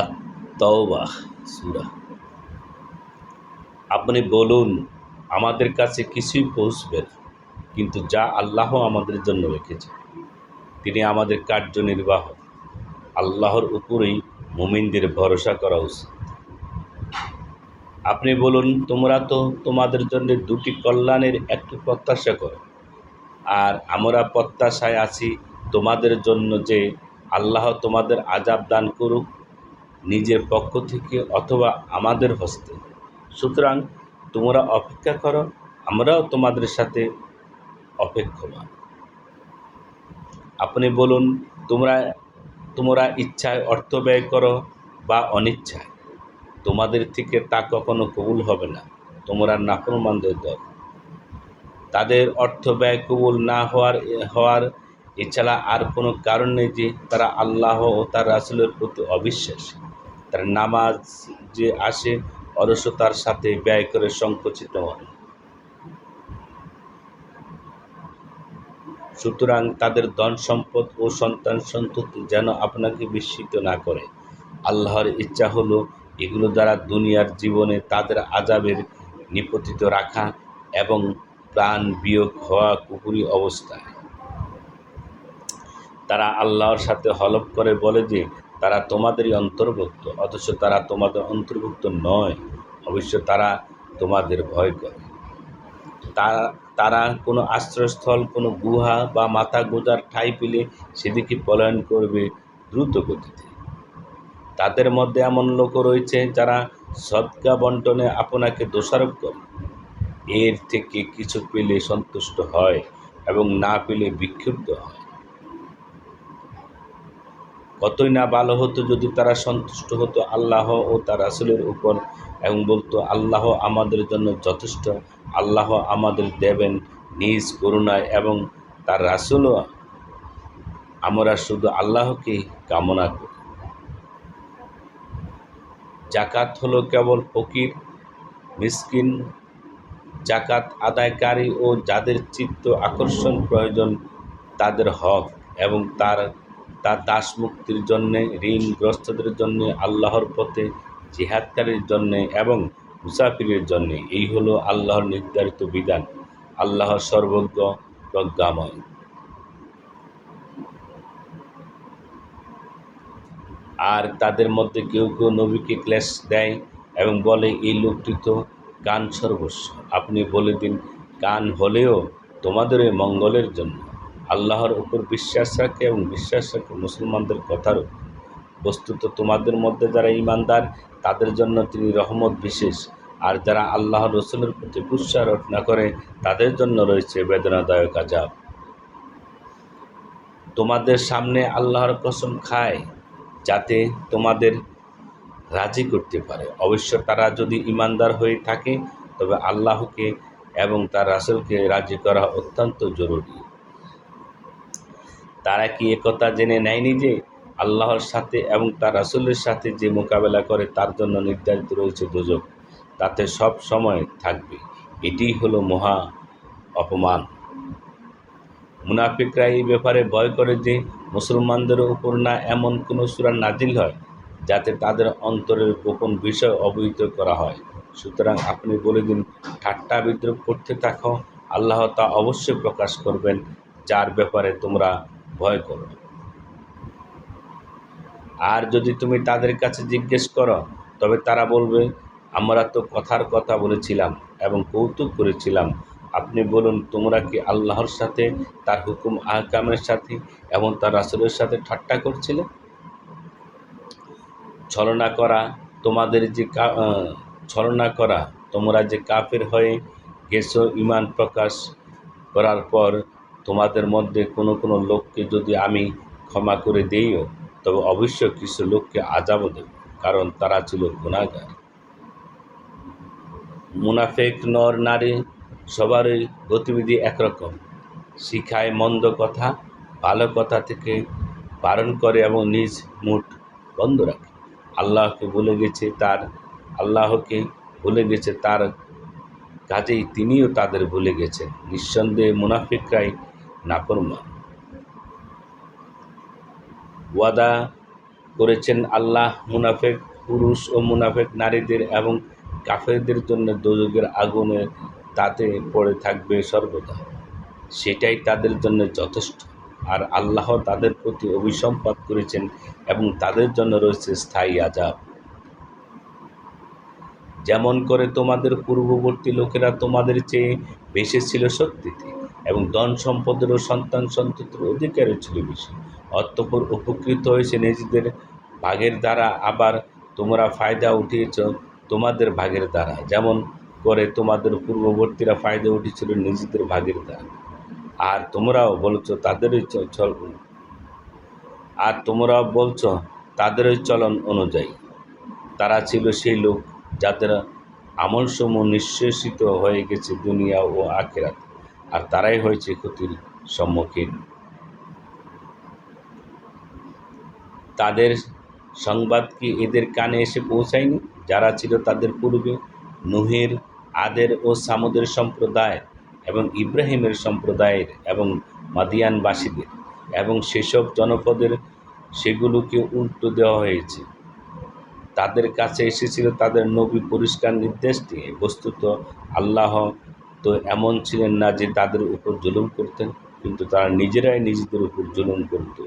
আত্মবা সুরা। আপনি বলুন, আমাদের কাছে কিছুই পৌঁছবে কিন্তু যা আল্লাহ আমাদের জন্য রেখেছে, তিনি আমাদের কার্যনির্বাহ। আল্লাহর উপরেই মুমিনদের ভরসা করা উচিত। আপনি বলুন, তোমরা তো তোমাদের জন্য দুটি কল্যাণের একটু প্রত্যাশা করো, আর আমরা প্রত্যাশায় আছি তোমাদের জন্য যে আল্লাহ তোমাদের আজাব দান করুক নিজের পক্ষ থেকে অথবা আমাদের হস্তে। সুতরাং, তোমরা অপেক্ষা করো, আমরাও তোমাদের সাথে অপেক্ষমান। আপনি বলুন, তোমরা তোমরা ইচ্ছায় অর্থ ব্যয় করো বা অনিচ্ছায়। তোমাদের থেকে তা কখনো কবুল হবে না। তোমরা নাফরমানদের দল। তাদের অর্থ ব্যয় কবুল না হওয়ার হওয়ার এছাড়া আর কোনো কারণ নেই যে তারা আল্লাহ ও তার রাসুলের প্রতি অবিশ্বাসী। তার নামাজ যে আসে অলসতার সাথে ব্যয় করে সংকুচিত হন সুতরাং তাদের ধন সম্পদ ও সন্তান সন্ততি যেন আপনাকে বিস্মিত না করে। আল্লাহর ইচ্ছা হলো এগুলো দ্বারা দুনিয়ার জীবনে তাদের আজাবের নিপতিত রাখা এবং প্রাণ বিয়োগ হওয়া কুকুরি অবস্থায়। তারা আল্লাহর সাথে হলফ করে বলে যে তারা তোমাদেরই অন্তর্ভুক্ত, অথচ তারা তোমাদের অন্তর্ভুক্ত নয়। অবশ্য তারা তোমাদের ভয় করে। তারা তারা কোনো আশ্রয়স্থল, কোনো গুহা বা মাথা গোজার ঠাঁই পেলে সেদিকে পলায়ন করবে দ্রুত গতিতে। তাদের মধ্যে এমন লোকও রয়েছে যারা সৎকা বন্টনে আপনাকে দোষারোপ করে। এর থেকে কিছু পেলে সন্তুষ্ট হয় এবং না পেলে বিক্ষুব্ধ হয়। কতই না ভালো হতো যদি তারা সন্তুষ্ট হতো আল্লাহ ও তার রাসুলের উপর এবং বলতো, আল্লাহ আমাদের জন্য যথেষ্ট। আল্লাহ আমাদের দেবেন নিজ করুণায় এবং তার রাসুলও আমরা শুধু আল্লাহকে কামনা করি। জাকাত হলো কেবল ফকির, মিসকিন। জাকাত আদায়কারী ও যাদের চিত্ত আকর্ষণ প্রয়োজন, তাদের হক এবং তার তার দাস মুক্তির জন্যে, ঋণগ্রস্তদের জন্যে, আল্লাহর পথে, জিহাদকারীর জন্যে এবং মুসাফিরের জন্যে। এই হলো আল্লাহর নির্ধারিত বিধান আল্লাহ সর্বজ্ঞ প্রজ্ঞাময়। আর তাদের মধ্যে কেউ কেউ নবীকে ক্লেশ দেয় এবং বলে, এই লোকটি তো কান সর্বস্ব। আপনি বলে দিন, কান হলেও তোমাদের মঙ্গলের জন্য। আল্লাহর উপর বিশ্বাস রাখে এবং বিশ্বাস রাখে মুসলমানদের কথার বস্তুত। তোমাদের মধ্যে যারা ইমানদার, তাদের জন্য তিনি রহমত বিশেষ। আর যারা আল্লাহর রসুলের প্রতি কুৎসারোপ না করে, তাদের জন্য রয়েছে বেদনাদায়ক আজাব তোমাদের সামনে আল্লাহর কসম খায়, যাতে তোমাদের রাজি করতে পারে। অবশ্য তারা যদি ইমানদার হয়ে থাকে, তবে আল্লাহকে এবং তার রাসুলকে রাজি করা অত্যন্ত জরুরি। তারা কি একথা জেনে নেয়নি যে আল্লাহর সাথে এবং তার রাসুলের সাথে যে মোকাবেলা করে তার জন্য নির্ধারিত রয়েছে দুজক, তাতে সব সময় থাকবে। এটিই হলো মহা অপমান। মুনাফিকরা এই ব্যাপারে ভয় করে যে মুসলমানদের উপর না এমন কোনো সুরা নাজিল হয়, যাতে তাদের অন্তরের গোপন বিষয় অবহিত করা হয়। সুতরাং আপনি বলে দিন, ঠাট্টা বিদ্রোহ করতে থাকো, আল্লাহ তা অবশ্যই প্রকাশ করবেন, যার ব্যাপারে তোমরা ভয় করো। আর যদি তুমি তাদের কাছে জিজ্ঞেস করো, তবে তারা বলবে, আমরা তো কথার কথা বলেছিলাম এবং কৌতুক করেছিলাম। আপনি বলুন, তোমরা কি আল্লাহর সাথে, তার হুকুম আহকামের সাথে এবং তার রাসুলের সাথে ঠাট্টা করছিলে? ছলনা করা, তোমাদের যে ছলনা করা, তোমরা যে কাফের হয়ে গেছো ইমান প্রকাশ করার পর তোমাদের মধ্যে কোনো কোনো লোককে যদি আমি ক্ষমা করে দিইও, তবে অবশ্য কিছু লোককে আজাবও দেব, কারণ তারা ছিল গুণাগার মুনাফেক, নর, নারী, সবারই গতিবিধি একরকম। শিখায় মন্দ কথা, ভালো কথা থেকে বারণ করে এবং নিজ মুঠ বন্ধ রাখে। আল্লাহকে ভুলে গেছে তার, আল্লাহকে ভুলে গেছে তার কাজেই তিনিও তাদের ভুলে গেছেন। নিঃসন্দেহে মুনাফিকরাই নাফরমান ওয়াদা করেছেন আল্লাহ মুনাফেক, পুরুষ ও মুনাফেক নারীদের এবং কাফেরদের জন্য দোজকের আগুনে তাতে পড়ে থাকবে সর্বদা। সেটাই তাদের জন্য যথেষ্ট। আর আল্লাহ তাদের প্রতি অভিসম্পাত করেছেন এবং তাদের জন্য রয়েছে স্থায়ী আজাব। যেমন করে তোমাদের পূর্ববর্তী লোকেরা তোমাদের চেয়ে বেশি ছিল শক্তিতে। এবং ধন সম্পদের ও সন্তান সন্ততির অধিকারও ছিল বেশি। অতঃপর উপকৃত হয়েছে নিজেদের ভাগের দ্বারা। আবার তোমরা ফায়দা উঠিয়েছ তোমাদের ভাগের দ্বারা। যেমন করে তোমাদের পূর্ববর্তীরা ফায়দা উঠেছিল নিজেদের ভাগের দ্বারা। আর তোমরাও বলছো, তাদেরই চল আর তোমরাও বলছো, তাদেরই চলন অনুযায়ী। তারা ছিল সেই লোক যাদের আমলসমূহ নিঃশেষিত হয়ে গেছে দুনিয়া ও আখেরাত। আর তারাই হয়েছে ক্ষতির সম্মুখীন। তাদের সংবাদ কি এদের কানে এসে পৌঁছায়নি? যারা ছিল তাদের পূর্বে নুহের, আদের ও সামুদের সম্প্রদায় এবং ইব্রাহিমের সম্প্রদায়ের এবং মাদিয়ানবাসীদের এবং সেসব জনপদের সেগুলোকে উল্টো দেওয়া হয়েছে। তাদের কাছে এসেছিল তাদের নবী পরিষ্কার নির্দেশ দিয়ে বস্তুত আল্লাহ তো এমন ছিলেন না যে তাদের উপর জুলুম করতেন, কিন্তু তারা নিজেরাই নিজেদের উপর জুলুম করত।